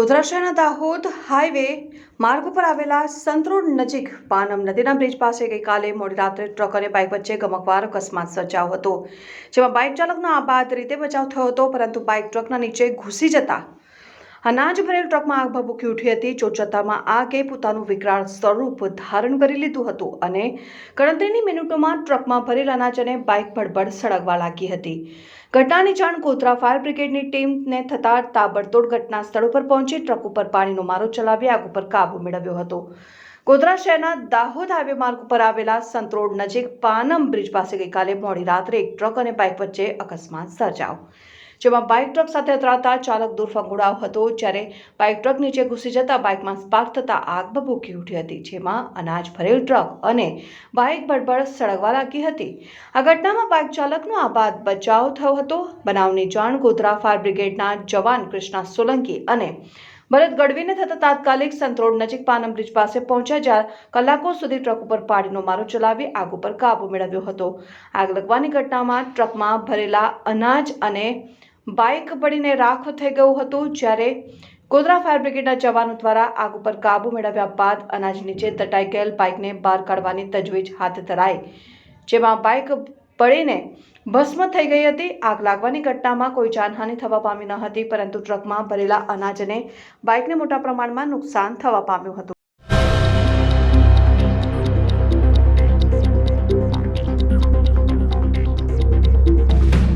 ગોધરા શહેરના દાહોદ હાઈવે માર્ગ ઉપર આવેલા સંતરોડ નજીક પાનમ નદીના બ્રિજ પાસે ગઈકાલે મોડી રાત્રે ટ્રક અને બાઇક વચ્ચે ગમકવાર અકસ્માત સર્જાયો હતો, જેમાં બાઇક ચાલકનો આબાદ રીતે બચાવ થયો હતો, પરંતુ બાઇક ટ્રકના નીચે ઘૂસી જતા અનાજ ભરેલ ટ્રકમાં આગ ભભૂકી ઉઠી હતી. ચોચતામાં આગે પોતાનું વિકરાળ સ્વરૂપ ધારણ કરી લીધું હતું અને ગણતરીની મિનિટોમાં ટ્રકમાં ભરેલ અનાજ અને બાઇક ભડભડ સળગવા લાગી હતી. ઘટનાની જાણ ગોધરા ફાયર બ્રિગેડની ટીમને થતાં તાબડતોડ ઘટના સ્થળ ઉપર પહોંચી ટ્રક ઉપર પાણીનો મારો ચલાવી આગ ઉપર કાબુ મેળવ્યો હતો. ગોધરા શહેરના દાહોદ હાઈવે માર્ગ ઉપર આવેલા સંતરોડ નજીક પાનમ બ્રિજ પાસે ગઈકાલે મોડી રાત્રે એક ટ્રક અને બાઇક વચ્ચે અકસ્માત સર્જાયો. જેમાં બાઇક ટ્રક સાથે અથડાતા ચાલક દૂર ગુડાવ હતો, જ્યારે બાઇક ટ્રક નીચે ઘૂસી જતા બાઇકમાં સ્પાર્ક થતા આગ ભભૂકી ઉઠી હતી, જેમાં અનાજ ભરેલ ટ્રક અને બાઇક ભડભડ સળગવા લાગી હતી. આ ઘટનામાં બાઇક ચાલકનો આબાદ બચાવ થયો હતો. બનાવની જાણ ગોધરા ફાયર બ્રિગેડના જવાન કૃષ્ણા સોલંકી અને ભરત ગઢવીને થતા તાત્કાલિક સંતરોડ નજીક પાનમ બ્રિજ પાસે પહોંચ્યા, જ્યાં કલાકો સુધી ટ્રક ઉપર પાણીનો મારો ચલાવી આગ ઉપર કાબુ મેળવ્યો હતો. આગ લગવાની ઘટનામાં ટ્રકમાં ભરેલા અનાજ અને બાઇક પડીને રાખ થઈ ગયું હતું જ્યારે ગોધરા ફાયર બ્રિગેડના જવાનો દ્વારા આગ ઉપર કાબુ મેળવ્યા બાદ અનાજ નીચે દટાઈ ગયેલ બાઇકને બહાર કાઢવાની તજવીજ હાથ ધરાઈ. જેમાં બાઇક પડીને ભસ્મ થઈ ગઈ હતી. આગ લાગવાની ઘટનામાં કોઈ જાનહાનિ થવા પામી ન હતી, પરંતુ ટ્રકમાં ભરેલા અનાજને બાઇકને મોટા પ્રમાણમાં નુકસાન થવા પામ્યું હતું.